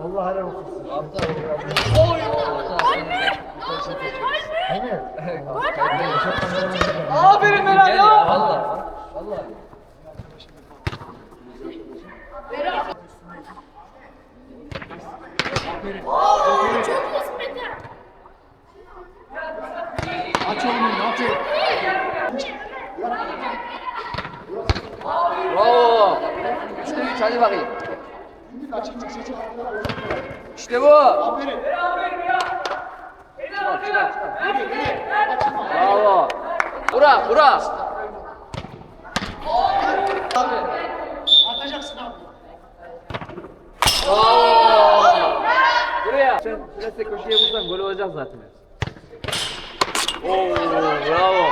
Allah helal olsun. Emir. Aferin Berat ya. Valla. Valla. Çok iyisin Mete. Aç oğlum önünü, aç oğlum. Bravo. Üçte üç hadi bakayım. Açık çık çık. İşte bu. Aferin. Çıkar, çıkar, çıkar. Bravo. Bura, bura. Sen sürekli köşeye vursan gol olacak zaten. Oo, bravo.